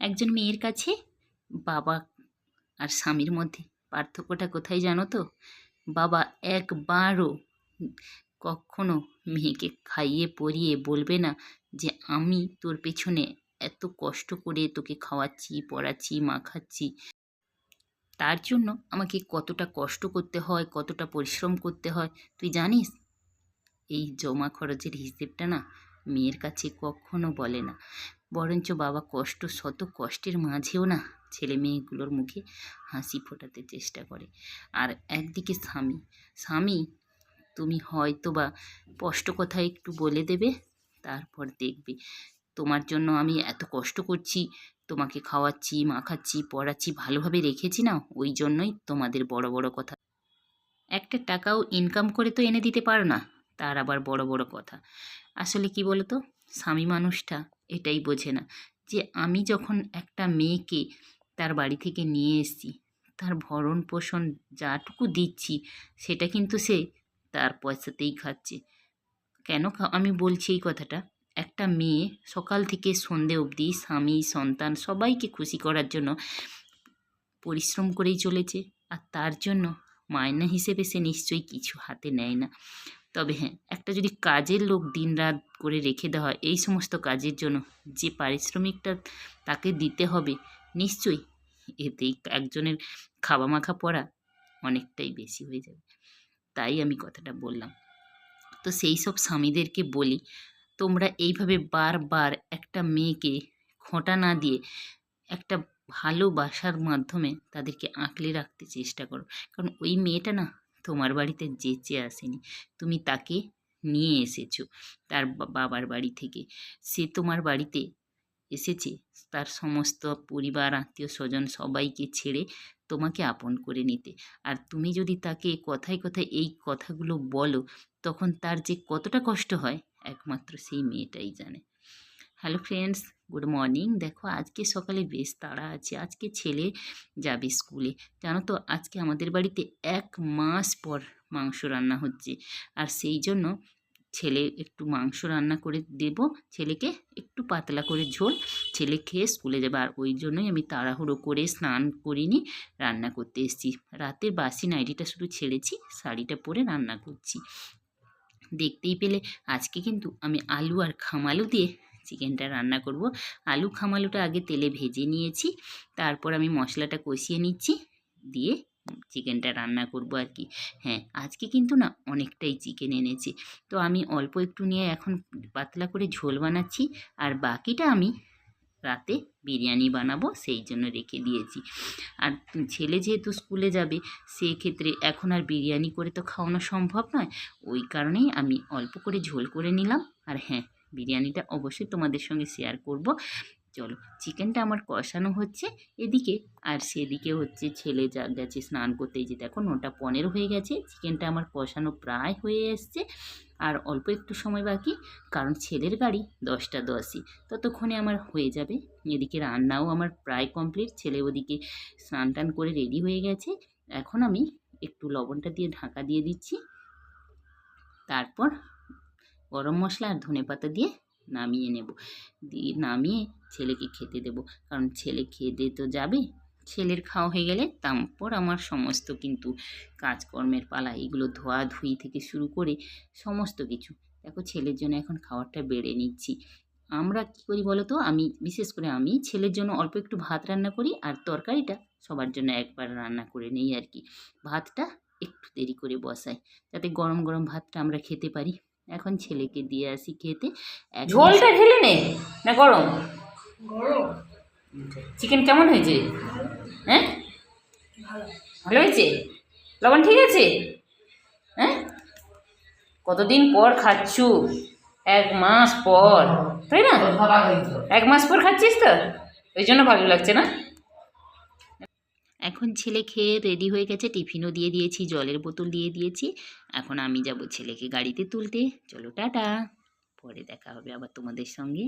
একজন মেয়ের কাছে? বাবা আর স্বামীর মধ্যে পার্থক্যটা কোথায় জানো তো? বাবা একবারও কখনো মেয়েকে খাইয়ে পরিয়ে বলবে না যে, আমি তোর পেছনে এত কষ্ট করে তোকে খাওয়াচ্ছি, পড়াচ্ছি, মাখাচ্ছি। তার জন্য আমাকে কতটা কষ্ট করতে হয়, কতটা পরিশ্রম করতে হয়, তুই জানিস? এই জমা খরচের হিসেবটা না মেয়ের কাছে কখনো বলে না। বরঞ্চ বাবা কষ্ট, শত কষ্টের মাঝেও না ছেলে মেয়েগুলোর মুখে হাসি ফোটাতে চেষ্টা করে। আর একদিকে স্বামী স্বামী, তুমি হয়তো বা স্পষ্ট কথা একটু বলে দেবে, তারপর দেখবে। তোমার জন্য আমি এত কষ্ট করছি, তোমাকে খাওয়াচ্ছি, মাখাচ্ছি, পড়াচ্ছি, ভালোভাবে রেখেছি না, ওই জন্যই তোমাদের বড় বড় কথা। একটা টাকাও ইনকাম করে তো এনে দিতে পারো না, তার আবার বড় বড় কথা। আসলে কি বলো তো স্বামী মানুষটা এটাই বোঝে না যে আমি যখন একটা মেয়েকে তার বাড়ি থেকে নিয়ে এসেছি, তার ভরণ পোষণ যাটুকু দিচ্ছি, সেটা কিন্তু সে তার পয়সাতেই খাচ্ছে। কেন আমি বলছি এই কথাটা? একটা মেয়ে সকাল থেকে সন্ধে অবধি স্বামী, সন্তান সবাইকে খুশি করার জন্য পরিশ্রম করেই চলেছে আর তার জন্য মায়না হিসেবে সে নিশ্চয়ই কিছু হাতে নেয় না। তবে হ্যাঁ একটা যদি কাজের লোক দিনরাত করে রেখে দেওয়া হয়, এই সমস্ত কাজের জন্য যে পারিশ্রমিকটা তাকে দিতে হবে, নিশ্চয়ই এতেই একজনের খাওয়া মাখা পড়া অনেকটাই বেশি হয়ে যাবে। তাই আমি কথাটা বললাম। তো সেই সব স্বামীদেরকে বলি, তোমরা এইভাবে বারবার একটা মেয়েকে খোঁটা না দিয়ে একটা ভালোবাসার মাধ্যমে তাদেরকে আঁকলে রাখতে চেষ্টা করো। কারণ ওই মেয়েটা না তোমার বাড়িতে যেচে আসেনি। তুমি তাকে নিয়ে এসেছ তার বাবার বাড়ি থেকে। সে তোমার বাড়িতে এসেছে। তার সমস্ত পরিবার, আত্মীয় স্বজন সবাইকে ছেড়ে তোমাকে আপন করে নিতে। আর তুমি যদি তাকে কথায় কথায় এই কথাগুলো বলো, তখন তার যে কতটা কষ্ট হয়, একমাত্র সেই মেয়েটাই জানে। Hello friends, good morning. দেখো আজকে সকালে বেশ তাড়া আছে। আজকে ছেলে যাবে স্কুলে। জানো তো, আজকে আমাদের বাড়িতে এক মাস পর মাংস রান্না হচ্ছে। আর সেই জন্য ছেলে একটু মাংস রান্না করে দেব। ছেলেকে একটু পাতলা করে ঝোল ছেলে খেয়ে স্কুলে যাবে। আর ওই জন্যই আমি তাড়াহুড়ো করে স্নান করিনি, রান্না করতে এসেছি। রাতের বাসি নাইটিটা শুধু ছেড়েছি, শাড়িটা পরে রান্না করছি। দেখতেই পেলে আজকে কিন্তু আমি আলু আর খামালু দিয়ে চিকেনটা রান্না করব। আলু খামালুটা আগে তেলে ভেজে নিয়েছি। তারপর আমি মশলাটা কষিয়ে নিচ্ছি। দিয়ে চিকেনটা রান্না করব আর কি। হ্যাঁ আজকে কিন্তু না অনেকটাই চিকেন এনেছে। তো আমি অল্প একটু নিয়ে এখন পাতলা করে ঝোল বানাচ্ছি। আর বাকিটা আমি রাতে বিরিয়ানি বানাবো, সেই জন্য রেখে দিয়েছি। আর ছেলে যেহেতু স্কুলে যাবে, সেক্ষেত্রে এখন আর বিরিয়ানি করে তো খাওয়ানো সম্ভব নয়। ওই কারণেই আমি অল্প করে ঝোল করে নিলাম। আর হ্যাঁ বিরিয়ানিটা অবশ্যই তোমাদের সঙ্গে শেয়ার করব। চলো চিকেনটা আমার কষানো হচ্ছে। এদিকে, আর সেদিকে হচ্ছে ছেলে যা গেছে স্নান করতে যে দেখো নটা পনেরো হয়ে গেছে। চিকেনটা আমার কষানো প্রায় হয়ে এসছে। আর অল্প একটু সময় বাকি, কারণ ছেলের গাড়ি দশটা দশই। ততক্ষণে আমার হয়ে যাবে। এদিকে রান্নাও আমার প্রায় কমপ্লিট ছেলে ওদিকে স্নান টান করে রেডি হয়ে গেছে। এখন আমি একটু লবণটা দিয়ে ঢাকা দিয়ে দিচ্ছি। তারপর গরম মশলা আর ধনে পাতা দিয়ে নামিয়ে নেব। দিয়ে নামিয়ে ছেলেকে খেতে দেব। কারণ ছেলে দিয়ে তো যাবে, ছেলের খাওয়া হয়ে গেলে তারপর আমার সমস্ত কিন্তু কাজকর্মের পালা, এগুলো ধোয়া ধুই থেকে শুরু করে সমস্ত কিছু। দেখো ছেলের জন্য এখন খাবারটা বেড়ে নিচ্ছি। আমরা কী করি বলো তো? আমি, বিশেষ করে আমি ছেলের জন্য অল্প একটু ভাত রান্না করি আর তরকারিটা সবার জন্য একবার রান্না করে নেই আর কি। ভাতটা একটু দেরি করে বসাই, যাতে গরম গরম ভাতটা আমরা খেতে পারি। এখন ছেলেকে দিয়ে আসি খেতে। ঝোলটা ঢেলে নে না গরম? চিকেন কেমন হয়েছে? হ্যাঁ? ভালো হয়েছে? লবণ ঠিক আছে? হ্যাঁ? কতদিন পর খাচ্ছু? এক মাস পর তাই না? এক মাস পর খাচ্ছিস তো? ওই জন্য ভালো লাগছে না? এখন ছেলে খেয়ে রেডি হয়ে গেছে, টিফিনও দিয়ে দিয়েছি, জলের বোতল দিয়ে দিয়েছি। এখন আমি যাব ছেলেকে গাড়িতে তুলতে। চলো, টাটা। পরে দেখা হবে আবার তোমাদের সঙ্গে।